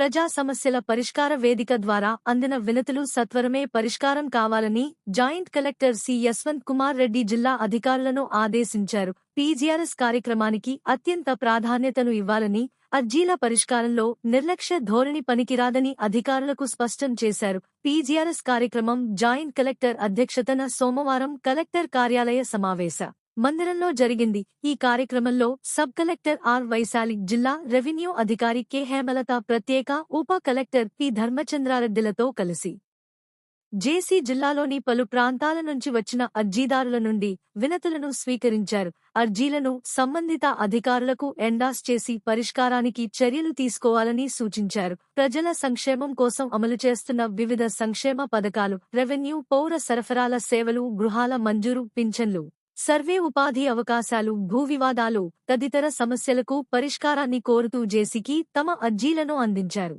ప్రజా సమస్యల పరిష్కార వేదిక ద్వారా అందిన వినతులు సత్వరమే పరిష్కారం కావాలని joint collector C Yashwant Kumar Reddy జిల్లా అధికారులను ఆదేశించారు. పీజీఆర్ఎస్ కార్యక్రమానికి అత్యంత ప్రాధాన్యతను ఇవ్వాలని అర్జీల పరిష్కారంలో నిర్లక్ష్య ధోరణి పనికిరాదని అధికారులకు స్పష్టం చేశారు. పీజీఆర్ఎస్ కార్యక్రమం జాయింట్ కలెక్టర్ అధ్యక్షతన సోమవారం కలెక్టర్ కార్యాలయ సమావేశ మందిరంలో జరిగింది. ఈ కార్యక్రమంలో సబ్ కలెక్టర్ ఆర్ వైశాలి జిల్లా రెవెన్యూ అధికారి కె. హేమలత ప్రత్యేక ఉప కలెక్టర్ పి. ధర్మచంద్రారెడ్డిలతో కలిసి జేసీ జిల్లాలోని పలు ప్రాంతాల నుంచి వచ్చిన అర్జీదారుల నుండి వినతులను స్వీకరించారు. అర్జీలను సంబంధిత అధికారులకు ఎండాస్ చేసి పరిష్కారానికి చర్యలు తీసుకోవాలని సూచించారు. ప్రజల సంక్షేమం కోసం అమలు చేస్తున్న వివిధ సంక్షేమ పథకాలు రెవెన్యూ పౌర సరఫరాల సేవలు గృహాల మంజూరు పింఛన్లు సర్వే ఉపాధి అవకాశాలు భూ వివాదాలు తదితర సమస్యలకు పరిష్కారాన్ని కోరుతూ జేసీకి తమ అర్జీలను అందించారు.